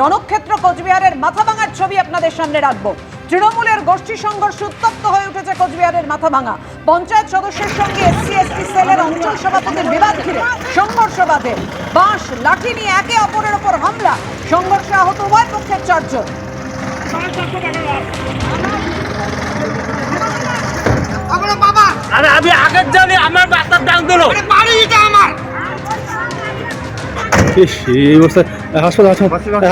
রণক্ষেত্র কোচবিহারের মাথাভাঙার ছবি আপনাদের সামনে রাখব। তৃণমূলের গোষ্ঠী সংঘর্ষ উত্তপ্ত হয়ে উঠেছে কোচবিহারের মাথাভাঙা। পঞ্চায়েত সদস্যের সঙ্গে এসসি এসটি সেলের অঞ্চল সভাপতির বিবাদ ঘিরে সংঘর্ষ বাধে বাঁশ, লাঠি নিয়ে একে অপরের ওপর হামলা। সংঘর্ষে আহত উভয় পক্ষের চারজন। আমি আগের জানি আমার বাচ্চার দাম দিল। এই অবস্থায় হাসপাতাল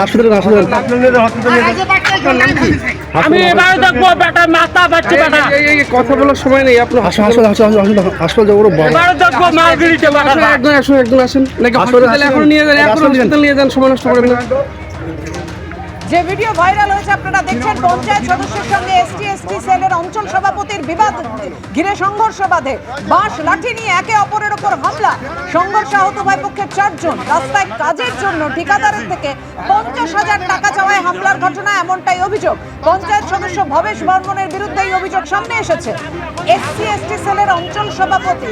হাসপাতাল হাসপাতাল। আমি এবার দেখব বেটা মাথা বাচ্চা বেটা। কথা বলার সময় নেই আপনার হাসপাতাল হাসপাতাল হাসপাতাল হাসপাতাল যাব বাবা দেখব মালগিরিতে বেটা। একদম আসুন একদম। আসেন নাকি হাসপাতাল এখন নিয়ে যান এখন হাসপাতালে নিয়ে যান সময় নষ্ট করবেন না যে ভিডিও ভাইরাল হয়েছে, আপনারা দেখছেন পঞ্চায়েত সদস্যের সঙ্গে এসটি এসটি সেলের অঞ্চল সভাপতির বিবাদ, ঘিরে সংঘর্ষ বাধে। বাঁশ, লাঠি নিয়ে একে অপরের ওপর হামলা। সংঘর্ষে আহত উভয় পক্ষের চারজন। রাস্তায় কাজের জন্য ঠিকাদারের থেকে পঞ্চাশ হাজার টাকা চাওয়ায় হামলার ঘটনা এমনটাই অভিযোগ। পঞ্চায়েত সদস্য ভবেশ বর্মনের বিরুদ্ধে এই অভিযোগ সামনে এসেছে। এসসি, এসটি সেলের অঞ্চল সভাপতি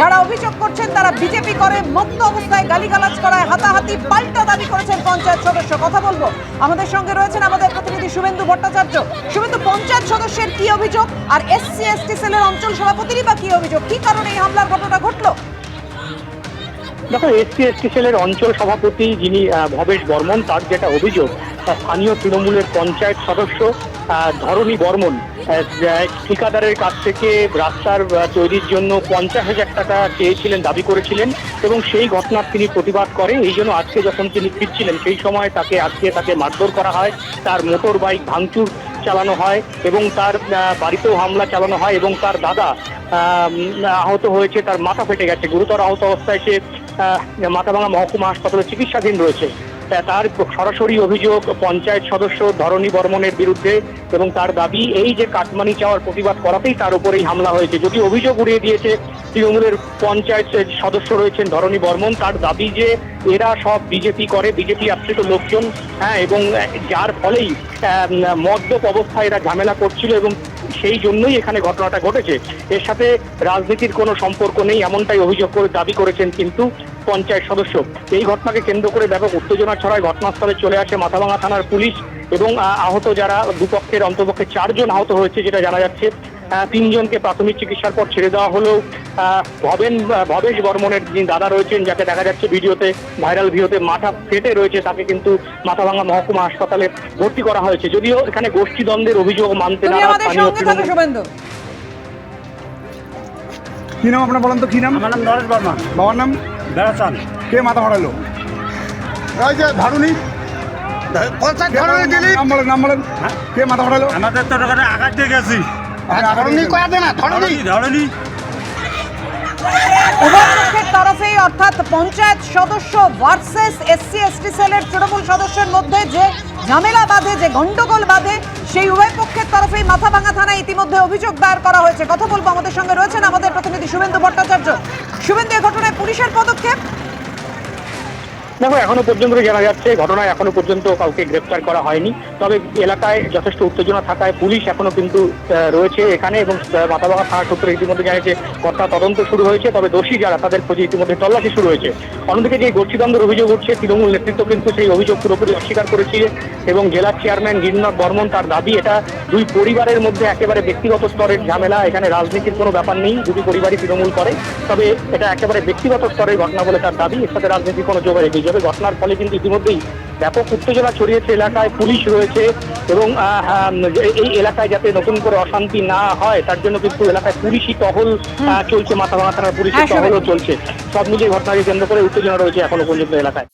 যারা অভিযোগ করছেন তারা বিজেপি করে মত্ত অবস্থায় গালিগালাজ করায়, হাতাহাতি পাল্টা দাবি করেছেন পঞ্চায়েত সদস্য। কথা বলব। আমাদের সঙ্গে রয়েছেন আমাদের প্রতিনিধি শুভেন্দু ভট্টাচার্য। শুভেন্দু, পঞ্চায়েত সদস্যের কি অভিযোগ? আর এসসি এসটি সেলের অঞ্চল সভাপতিরই বা কি অভিযোগ? কি কারণে এই হামলার ঘটনা ঘটলো? দেখো এসসি এসটি সেলের অঞ্চল সভাপতি যিনি ভবেশ বর্মন, তার যেটা অভিযোগ স্থানীয় তৃণমূলের পঞ্চায়েত সদস্য ধরণী বর্মন ঠিকাদারের কাছ থেকে রাস্তার তৈরির জন্য পঞ্চাশ হাজার টাকা চেয়েছিলেন, দাবি করেছিলেন এবং সেই ঘটনার তিনি প্রতিবাদ করে। এই জন্য আজকে যখন তিনি ফিরছিলেন, সেই সময় তাকে, আজকে তাকে মারধর করা হয়। তার মোটর বাইক ভাঙচুর চালানো হয় এবং তার বাড়িতেও হামলা চালানো হয় এবং তার দাদা আহত হয়েছে, তার মাথা ফেটে গেছে। গুরুতর আহত অবস্থায় সে মাথাভাঙা মহকুমা হাসপাতালে চিকিৎসাধীন রয়েছে। তার সরাসরি অভিযোগ পঞ্চায়েত সদস্য ধরণী বর্মনের বিরুদ্ধে এবং তার দাবি এই যে কাটমানি চাওয়ার প্রতিবাদ করাতেই তার উপরেই হামলা হয়েছে। যদি অভিযোগ উড়িয়ে দিয়েছে তৃণমূলের পঞ্চায়েত সদস্য রয়েছেন ধরণী বর্মন, তার দাবি যে এরা সব বিজেপি করে, বিজেপি আশ্রিত লোকজন হ্যাঁ এবং যার ফলেই মদ্যপ অবস্থায় এরা ঝামেলা করছিল এবং সেই জন্যই এখানে ঘটনাটা ঘটেছে। এর সাথে রাজনীতির কোনো সম্পর্ক নেই, এমনটাই অভিযোগ করে দাবি করেছেন কিন্তু পঞ্চায়েত সদস্য। এই ঘটনাকে কেন্দ্র করে ব্যাপক উত্তেজনা ছড়ায় ঘটনাস্থলে চলে আসে মাথাভাঙা থানার পুলিশ। এবং আহত যারা দুপক্ষের অন্তপক্ষে চারজন আহত হয়েছে যেটা জানা যাচ্ছে তিনজনকে প্রাথমিক চিকিৎসার পর ছেড়ে দেওয়া হলেও ভবেন ভবেশ বর্মনের যিনি দাদা রয়েছেন যাকে দেখা যাচ্ছে ভিডিওতে ভাইরাল ভিডিওতে মাথা ফেটে রয়েছে তাকে কিন্তু মাথাভাঙা মহকুমা হাসপাতালে ভর্তি করা হয়েছে। যদিও এখানে গোষ্ঠী দ্বন্দ্বের অভিযোগ মানতে না নারাজ স্থানীয় তৃণমূল কি নাম আপনার বলেন তো? কি নাম? আমার নাম নরেশ বর্মা বাবার নাম? বেড়াচান কে মাথা ফাটালো? এই যে ধারুনি আমাদের তো আঘাত দিয়ে গেছি। ধরনি কয়া দে না ধরনি। ধরনি ধরনি। উভয় পক্ষের তরফেই অর্থাৎ পঞ্চায়েত সদস্য ভার্সেস এসসি এসটি সেলের তৃণমূল সদস্যের মধ্যে যে ঝামেলা বাঁধে যে গন্ডগোল বাঁধে সেই উভয় পক্ষের তরফেই মাথাভাঙা থানায় ইতিমধ্যে অভিযোগ দায়ের করা হয়েছে। কথা বলব আমাদের সঙ্গে রয়েছেন আমাদের প্রতিনিধি শুভেন্দু ভট্টাচার্য। শুভেন্দু এই ঘটনায় পুলিশের পদক্ষেপ? দেখো এখনও পর্যন্ত জানা যাচ্ছে। ঘটনায় এখনও পর্যন্ত কাউকে গ্রেপ্তার করা হয়নি। তবে এলাকায় যথেষ্ট উত্তেজনা থাকায় পুলিশ এখনও কিন্তু রয়েছে এখানে এবং মাথাভাঙা থানা সূত্রে ইতিমধ্যে জানিয়েছে কর্তা তদন্ত শুরু হয়েছে, তবে দোষী যারা তাদের খোঁজে ইতিমধ্যে তল্লাশি শুরু হয়েছে। অন্যদিকে যে গোষ্ঠীদ্বন্দ্বের অভিযোগ উঠছে, তৃণমূল নেতৃত্ব কিন্তু সেই অভিযোগ পুরোপুরি অস্বীকার করেছে এবং জেলা চেয়ারম্যান গিরিনাথ বর্মন তার দাবি এটা দুই পরিবারের মধ্যে একেবারে ব্যক্তিগত স্তরের ঝামেলা। এখানে রাজনীতির কোনো ব্যাপার নেই দুটি পরিবারই তৃণমূল করে। তবে এটা একেবারে ব্যক্তিগত স্তরের ঘটনা বলে তার দাবি। এর সাথে রাজনীতির কোনো যোগ এগিয়ে যাবে। ঘটনার ফলে কিন্তু ইতিমধ্যেই ব্যাপক উত্তেজনা ছড়িয়েছে এলাকায় পুলিশ রয়েছে এবং এই- এলাকায় যাতে নতুন করে অশান্তি না হয় তার জন্য কিন্তু এলাকায় পুলিশি টহল চলছে। মাথাভাঙা থানার পুলিশের হ্যাঁ, টহলও চলছে। সব মিলিয়ে ঘটনাকে কেন্দ্র করে উত্তেজনা রয়েছে এখনও পর্যন্ত এলাকায়।